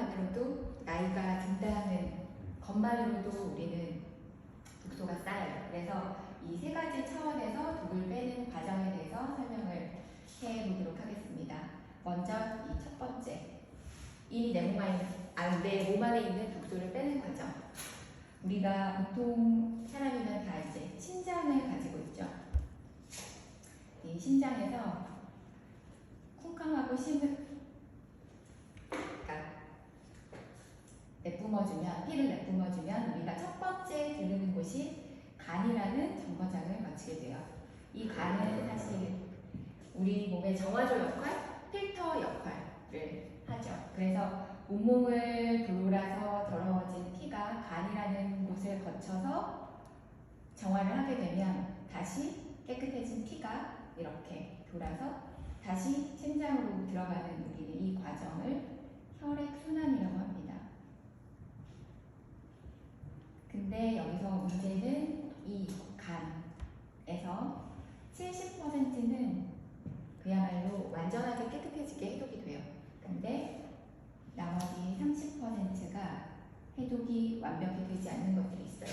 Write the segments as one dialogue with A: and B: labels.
A: 것만으로도 나이가 든다는 것만으로도 우리는 독소가 쌓여요. 그래서 이 세 가지 차원에서 독을 빼는 과정에 대해서 설명을 해보도록 하겠습니다. 먼저 이 첫 번째, 이내몸 안에, 아, 내몸 안에 있는 독소를 빼는 과정. 우리가 보통 사람이면 다 이제 신장을 가지고 있죠. 이 신장에서 쿵쾅하고 심을 그러니까 내뿜어주면 피를 내뿜어주면 우리가 첫 번째 곳이 간이라는 정거장을 마치게 돼요. 이 간은 사실 우리 몸의 정화조 역할, 필터 역할을 하죠. 그래서 온몸을 돌아서 더러워진 피가 간이라는 곳을 거쳐서 정화를 하게 되면 다시 깨끗해진 피가 이렇게 돌아서 다시 심장으로 들어가는 우리는 이 과정을 혈액순환이라고 합니다. 근데 여기서 문제는 이 간에서 70%는 그야말로 완전하게 깨끗해지게 해독이 돼요. 근데 나머지 30%가 해독이 완벽히 되지 않는 것들이 있어요.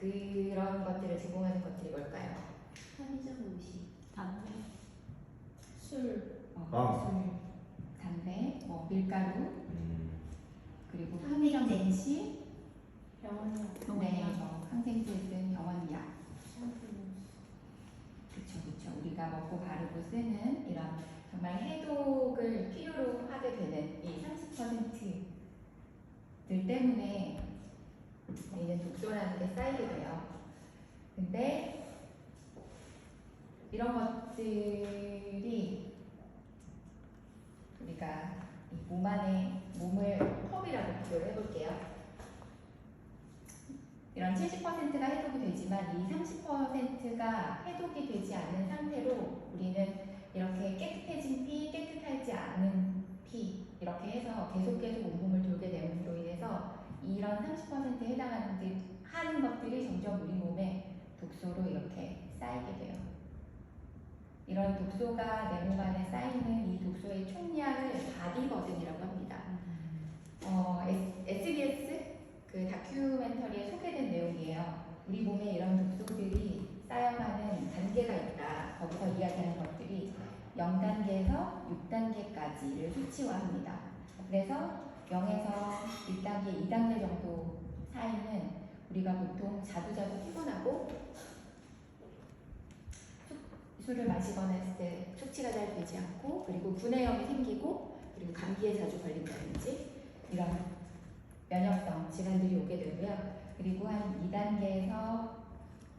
A: 그런 것들을 제공하는 것들이 뭘까요?
B: 편의점 음식, 담배,
C: 술,
A: 어,
D: 빵.
A: 술, 담배, 뭐 밀가루,
D: 음,
A: 그리고 편의점 음식,
B: 병원약,
A: 네, 뭐 항생제든 병원약,
B: 샴푸,
A: 그쵸 그쵸. 우리가 먹고 바르고 쓰는 이런 정말 해독을 필요로 하게 되는 이 30%들 때문에 우리는 독소라는 게 쌓이게 돼요. 근데 이런 것들이 우리가 이 몸 안에 몸을 컵이라고 비교를 해볼게요. 이런 70%가 해독이 되지만 이 30%가 해독이 되지 않는 상태로 우리는 이렇게 깨끗해진 피, 깨끗하지 않은 피 이렇게 해서 계속 계속 온몸을 돌게 됨으로 인해서 이런 30%에 해당하는 들- 하는 것들이 점점 우리 몸에 독소로 이렇게 쌓이게 돼요. 이런 독소가 내 몸 안에 쌓이는 이 독소의 총량을 바디 버든이라고 합니다. 어, SBS 그 다큐멘터리에 소개된 내용이에요. 우리 몸에 이런 독소들이 쌓여가는 단계가 있다. 거기서 이야기하는 것들이 0단계에서 6단계까지를 수치화합니다. 그래서 0에서 1단계, 2단계 정도 사이는 우리가 보통 자주자주 피곤하고 숙- 술을 마시거나 했을 때 숙취가 잘 되지 않고 그리고 구내염이 생기고 그리고 감기에 자주 걸린다든지 이런 면역성 질환들이 오게 되고요. 그리고 한 2단계에서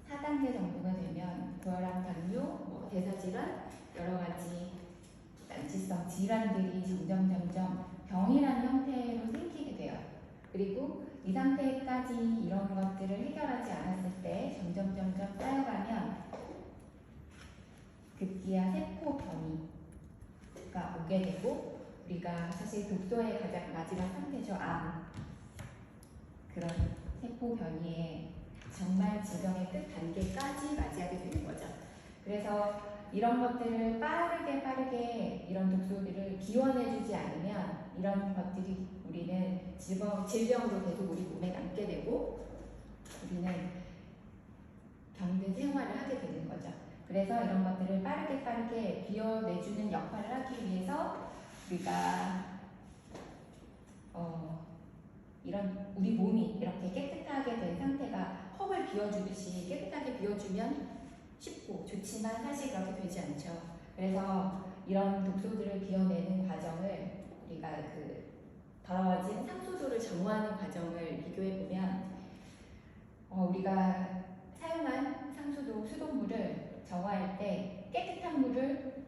A: 4단계 정도가 되면 고혈압, 당뇨, 뭐 대사질환, 여러 가지 난치성 질환들이 점점 점점 병이라는 형태로 생기게 돼요. 그리고 이 상태까지 이런 것들을 해결하지 않았을 때 점점 점점 쌓여가면 급기야 세포 변이가 오게 되고 우리가 사실 독소의 가장 마지막 상태죠 암 그런 세포 변이의 정말 진정의 끝 단계까지 맞이하게 되는 거죠. 그래서 이런 것들을 빠르게 빠르게 이런 독소들을 기원해주지 않으면 이런 것들이 우리는 질병, 질병으로 계속 우리 몸에 남게 되고 우리는 병든 생활을 하게 되는 거죠. 그래서 이런 것들을 빠르게 빠르게 비워내주는 역할을 하기 위해서 우리가 어, 이런 우리 몸이 이렇게 깨끗하게 된 상태가 컵을 비워주듯이 깨끗하게 비워주면 쉽고 좋지만 사실 그렇게 되지 않죠. 그래서 이런 독소들을 비워내는 과정을 우리가 그 더러워진 상수도를 정화하는 과정을 비교해 보면 어, 우리가 사용한 상수도 수돗물을 정화할 때 깨끗한 물을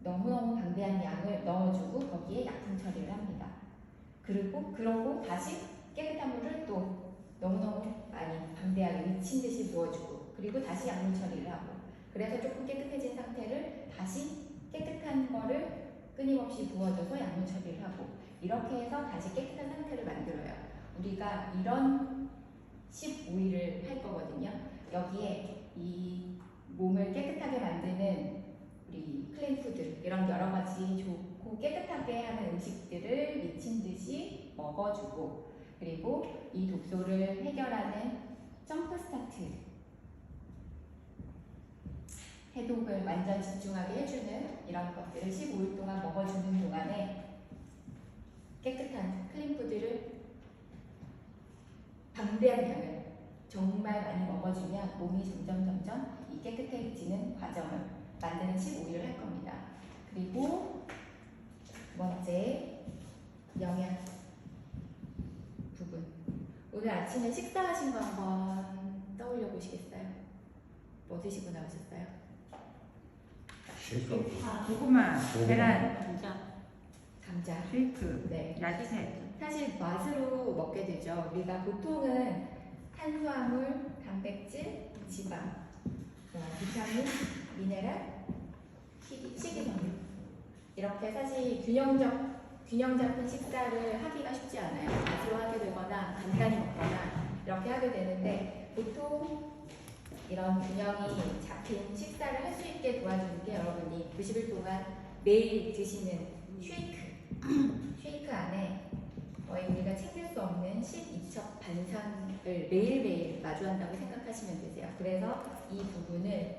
A: 너무너무 방대한 양을 넣어주고 거기에 약품 처리를 합니다. 그리고 그러고 다시 깨끗한 물을 또 너무너무 많이 방대하게 미친 듯이 부어주고 그리고 다시 약물 처리를 하고 그래서 조금 깨끗해진 상태를 다시 깨끗한 거를 끊임없이 부어줘서 약물 처리를 하고 이렇게 해서 다시 깨끗한 상태를 만들어요. 우리가 이런 15일을 할 거거든요. 여기에 이 몸을 깨끗하게 만드는 우리 클린푸드 이런 여러 가지 좋고 깨끗하게 하는 음식들을 미친 듯이 먹어주고 그리고 이 독소를 해결하는 점프 스타트 해독을 완전 집중하게 해주는 이런 것들을 15일 동안 먹어주는 동안에 깨끗한 클린푸드를 방대한 양을 정말 많이 먹어주면 몸이 점점 점점 이 깨끗해지는 과정을 만드는 15일을 할 겁니다. 그리고 두 번째 영양 부분. 오늘 아침에 식사하신 거 한번 떠올려 보시겠어요? 뭐 드시고 나오셨어요?
D: 고구마, 계란,
B: 감자.
A: 감자.
D: 쉐이크,
A: 네.
D: 야채.
A: 사실 맛으로 먹게 되죠. 우리가 보통은 탄수화물, 단백질, 지방, 어, 비타민, 미네랄, 이렇게 사실 균형적 균형 잡힌 식사를 하기가 쉽지 않아요. 맛으로 하게 되거나 간단히 먹거나 이렇게 하게 되는데 보통 이런 균형이 잡힌 식사를 할 수 있게 도와주는 게 여러분이 90일 동안 매일 드시는 쉐이크 쉐이크 안에 거의 우리가 챙길 수 없는 12첩 반상을 매일매일 마주한다고 생각하시면 되세요. 그래서 이 부분을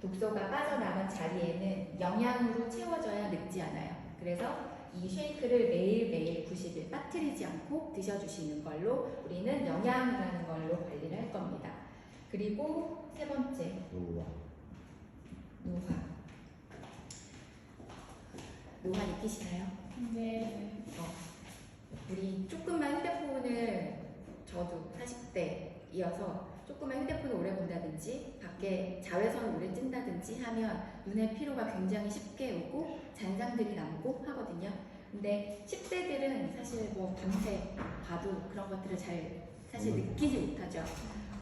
A: 독소가 빠져나간 자리에는 영양으로 채워져야 늙지 않아요. 그래서 이 쉐이크를 매일매일 90일 빠뜨리지 않고 드셔주시는 걸로 우리는 영양이라는 걸로 관리를 할 겁니다. 그리고 세 번째, 노화. 노화 느끼시나요?
C: 네.
A: 우리 조금만 휴대폰을 저도 40대이어서 조금만 휴대폰을 오래 본다든지 밖에 자외선을 오래 찐다든지 하면 눈에 피로가 굉장히 쉽게 오고 잔상들이 남고 하거든요. 근데 10대들은 사실 뭐 밤새 봐도 그런 것들을 잘 사실 느끼지 못하죠.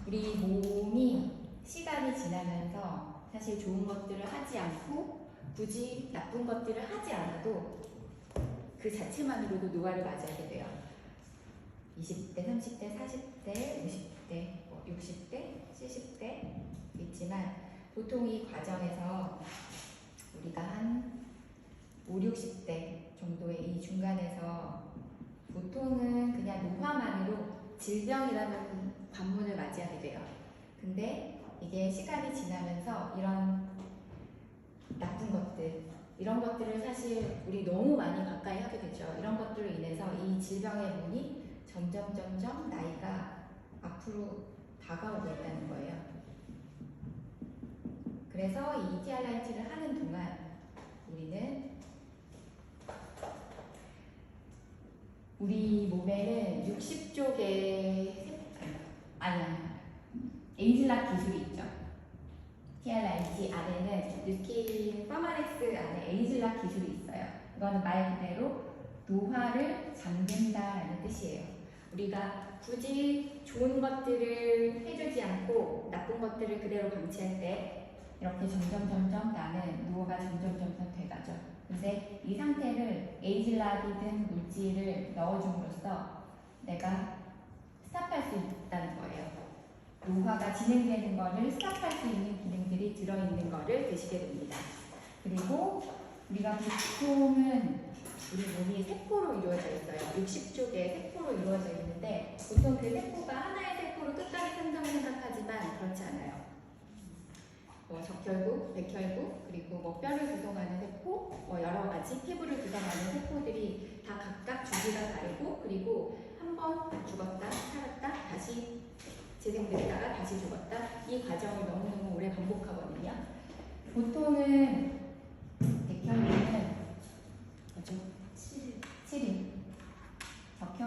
A: 우리 몸이 시간이 지나면서 사실 좋은 것들을 하지 않고 굳이 나쁜 것들을 하지 않아도 그 자체만으로도 노화를 맞이하게 돼요. 20대, 30대, 40대, 50대, 뭐 60대, 70대 있지만 보통 이 과정에서 우리가 한 5, 60대 정도의 이 중간에서 보통은 그냥 노화만으로 질병이라는 관문을 맞이하게 돼요. 근데 이게 시간이 지나면서 이런 나쁜 것들, 이런 것들을 사실 우리 너무 많이 가까이 하게 되죠. 이런 것들로 인해서 이 질병의 문이 점점 점점 나이가 앞으로 다가오고 있다는 거예요. 그래서 이 TR 라이트를 하는 동안 우리는 우리 몸에는 60쪽의 아니 아니 에이즐락 기술이 있죠. TRIT 안에는 느낀 파마렉스 안에 에이즐락 기술이 있어요. 이거는 말 그대로 노화를 잠근다라는 뜻이에요. 우리가 굳이 좋은 것들을 해주지 않고 나쁜 것들을 그대로 방치할 때 이렇게 점점 점점 나는 노화가 점점 점점 돼가죠. 근데 이 상태를 에이즐락이든 물질을 넣어줌으로써 내가 스탑할 수 있다는 거예요. 노화가 진행되는 거를 스탑할 수 있는 기능들이 들어있는 거를 드시게 됩니다. 그리고 우리가 보통은 우리 몸이 세포로 이루어져 있어요. 60쪽의 세포로 이루어져 있는데 보통 그 세포가 하나의 세포로 끝까지 산다고 생각하지만 그렇지 않아요. 뭐 적혈구, 백혈구, 그리고 뭐 뼈를 구성하는 세포, 뭐 여러 가지 피부를 구성하는 세포들이 다 각각 주기가 다르고 그리고 한 번 죽었다 살았다 다시 재생됐다가 다시 죽었다 이 과정을 너무너무 오래 반복하거든요. 보통은 백혈구는 뭐죠?
B: 7일.
A: 7일,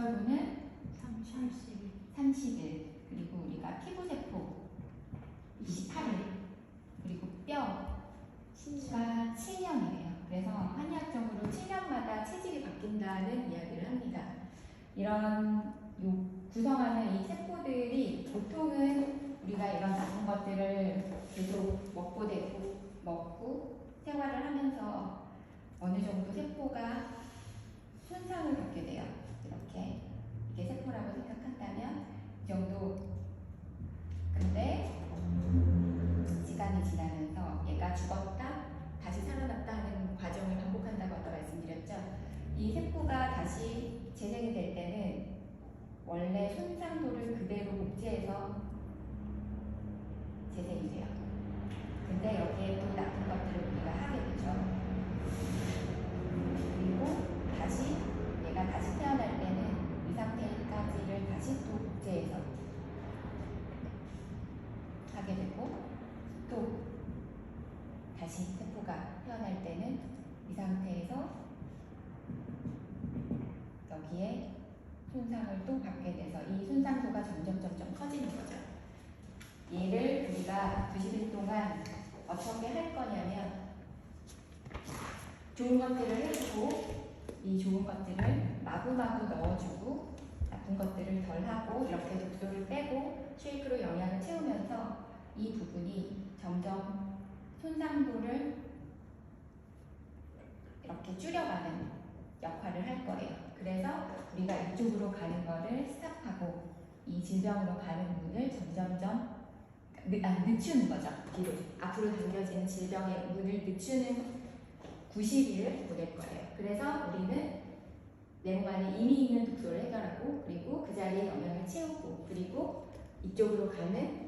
A: 적혈구는
B: 30일.
A: 30일, 그리고 우리가 피부세포 28일, 그리고 뼈가 7년이래요. 그래서 한의학적으로 7년마다 체질이 바뀐다는 이야기를 합니다. 이런 요 구성하는 이 세포들이 보통은 우리가 이런 나쁜 것들을 계속 먹고 되고 먹고 생활을 하면서 어느 정도 세포가 손상을 받게 돼요. 이렇게 이게 세포라고 생각한다면 이 정도. 근데 시간이 지나면서 얘가 죽었다 다시 살아났다 하는 과정을 반복한다고 아까 말씀드렸죠? 이 세포가 다시 재생이 될 때는 원래 손상도를 그대로 복제해서 재생이 돼요. 근데 여기에 또 나쁜 또 다시 세포가 태어날 때는 이 상태에서 여기에 손상을 또 받게 돼서 이 손상도가 점점 점점 커지는 거죠. 얘를 우리가 90일 동안 어떻게 할 거냐면 좋은 것들을 해주고 이 좋은 것들을 마구마구 넣어주고 나쁜 것들을 덜 하고 이렇게 독소를 빼고 쉐이크로 영양을 채우면서 이 부분이 점점 손상도를 이렇게 줄여가는 역할을 할 거예요. 그래서 우리가 이쪽으로 가는 거를 스탑하고 이 질병으로 가는 문을 점점점 늦, 아, 늦추는 거죠. 뒤로 앞으로 당겨지는 질병의 문을 늦추는 90일을 보낼 거예요. 그래서 우리는 내공간에 이미 있는 독소를 해결하고 그리고 그 자리에 영양을 채우고 그리고 이쪽으로 가는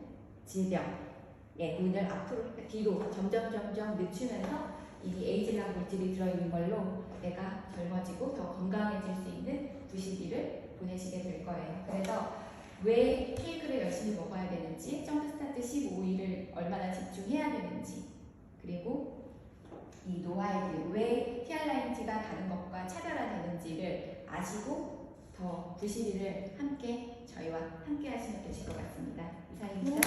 A: 질병의 문을 앞으로 뒤로 점점 점점 늦추면서 이 에이즐랑 물질이 들어있는 걸로 내가 젊어지고 더 건강해질 수 있는 90일을 보내시게 될 거예요. 그래서 왜 케이크를 열심히 먹어야 되는지, 점프스타트 15일을 얼마나 집중해야 되는지, 그리고 이 노하이드, 왜 티알라인티가 다른 것과 차별화되는지를 아시고 더 90일을 함께 저희와 함께 하시면 되실 것 같습니다. 이상입니다.